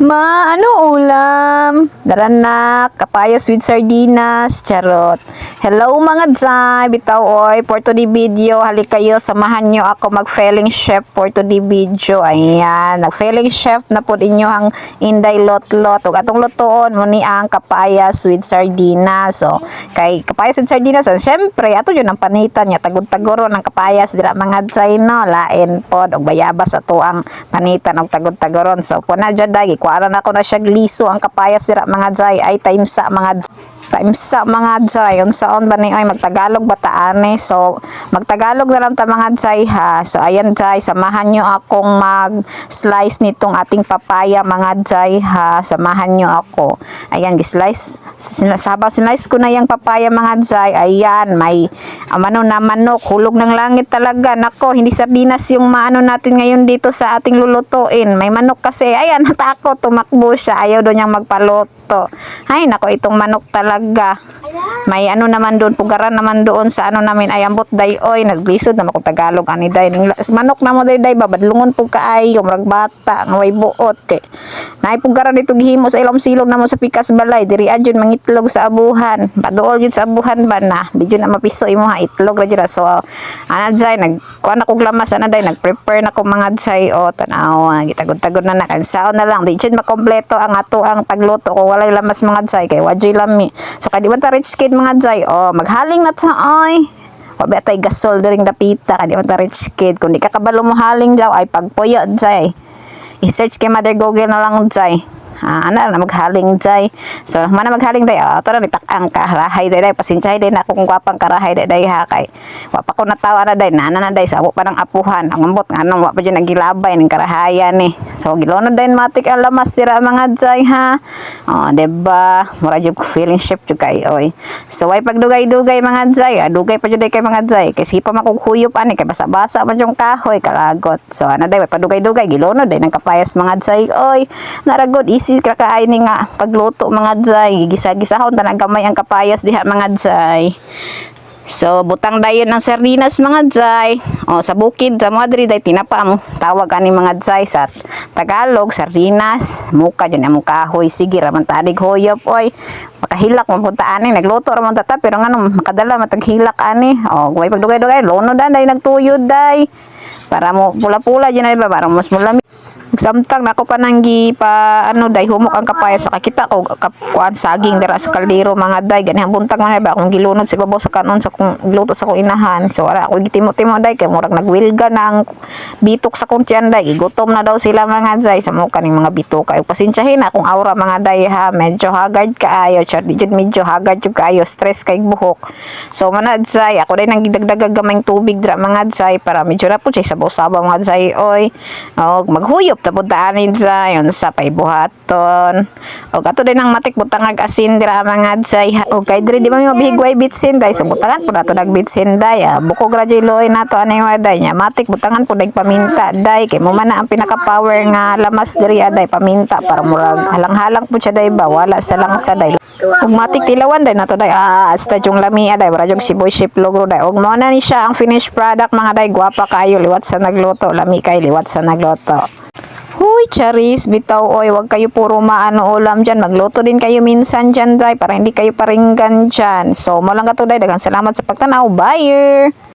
Ma, ano ulam? Daranak, kapayas with sardinas, charot. Hello mga Jai, bitaw oy, for today video, halik kayo, samahan nyo ako mag-failing chef for today video. Ayan, nag-failing chef na po inyo ang inday lot-lot. Ug atong lutoon mo ni ang kapayas with sardinas. So, kay kapayas with sardinas, so, syempre, ato yun ang panitan niya, tagod-tagoro ng kapayas, dira mga Jai, no, lain pod, og bayabas ato ang panitan og tagod-tagoron. So, po na dyan dagi, kuwaran ako na siya gliso ang kapayas dira mga Jai, ay time sa mga time sa mga Jai, unsaon ba ni ay magtagalog ba taane? So, magtagalog na lang ta mga Jai ha. So, ayan Jai, samahan nyo akong mag-slice nitong ating papaya mga Jai ha. Samahan nyo ako. Ayan, gi-slice. Sin- Habang slice ko na yung papaya mga Jai, ayan, may amano na manok, hulog ng langit talaga. Nako, hindi sardinas yung maano natin ngayon dito sa ating lulutuin. May manok kasi, ayan, natakot, tumakbo siya. Ayaw doon niyang magpaluto. Ay, nako, itong manok talaga. May ano naman doon, pugaran naman doon sa ano namin, ay ambot day, oy, naglisod naman kung Tagalog, ani day. Manok na mo day, day, babadlungon po kaay, yung bata, nga way buot, kay. Naipugaran dito gihimo sa ilong silong na mo sa pikas balay, diri adyon mangitlog sa abuhan. Paduol jud sa abuhan ba na, di jud na mapiso imo ha itlog ra jud. So, ana jay nag kuan ako glamas ana day, nag-prepare na ko mga jay o tanawa, gitagod-tagod na na. Kansaon na lang, di jud makompleto ang ato ang pagluto ko walay lamas mga jay kay wajay lami. So kay di man ta rich kid mga jay, o maghaling na ta oy. Wabi atay gasol diring dapita. Kay di man ta rich kid. Kun di ka kabalo mo haling daw ay pagpuyo jay i-search kay Mother Google na lang jay Ah, ana na maghaling jay. So, mana maghaling day. Ah, to na nitak-ang karahay day day. Pasensyahay day na akong gwapang karahay day day ha kay. Wa pa ko natawa na day. Nana na day sa abo pa ng apuhan. Ang ambot nga nang wa pa dyan nagilabay ning karahayan ni. So, gilonod day matik ang lamas dira mga jay ha. Oh, diba? Mura jud ko feeling ship jud kay oy. So, way pagdugay-dugay mga jay. Ah, dugay pa jud kay mga jay. Kay sipa man kog huyop ani kay basa-basa man yung kahoy kalagot. So, ana day padugay-dugay gilonod day ng kapayas mga jay. Oy, naragod easy ka kaay ni nga pagluto mga jay. Gisa-gisahon tanang gamay ang kapayas diha mga jay. So, butang dayon ng sardinas mga jay. O, sa bukid, sa mga diri day tinapa mo. Tawag ani mga jay sa Tagalog, sardinas, muka dyan ang kahoy. Sige, raman tanig hoyop, oy. Makahilak punta ani, nagluto raman tata, pero nga no, makadala mataghilak ani. O, way pagdugay-dugay, lono dan, day nagtuyod, day. Para mo, pula-pula ay ba, para mas mulami. Samtang nako pa nanggi pa ano day humok ang kapaya sa kakita ko kuan saging dira sa kaldero mga day ganyan buntag man ba akong gilunod sa babaw sa kanon sa kung luto sa kong inahan. So ara ako gitimo-timo day kay murag nagwilga na ang bitok sa kong tiyan day. Gutom na daw sila mga day sa mo kaning mga bitok. Kay pasensyahin na akong aura mga day ha. Medyo haggard kaayo char di medyo haggard jud kaayo stress kay buhok. So manad day ako day nang gidagdag gamay tubig dira mga day para medyo na po siya sabaw-sabaw mga day oy og maghuyop tapos daanin sa yun sa paibuhaton. O kato din ang matik butangag asin dira mga jay o kay diri di ba may mabihigway bitsin day so butangan po nato nagbitsin day ah. buko graduloy nato anay day nya matik butangan po dag paminta day kay mo man ang pinaka power nga lamas diri aday paminta. Para murag halang-halang po siya day ba? Wala sa lang sa day ug matik tilawan day nato day ah hasta yung lami aday wala yung si boy ship logro day ug mo na ni siya ang finished product mga day gwapa kayo liwat sa nagluto. Lami kay liwat sa nagluto Huy, Charis, bitaw, oy, wag kayo puro maano ulam dyan. Magluto din kayo minsan dyan, day, para hindi kayo paringgan dyan. So, mo lang ka to, salamat sa pagtanaw. Bye!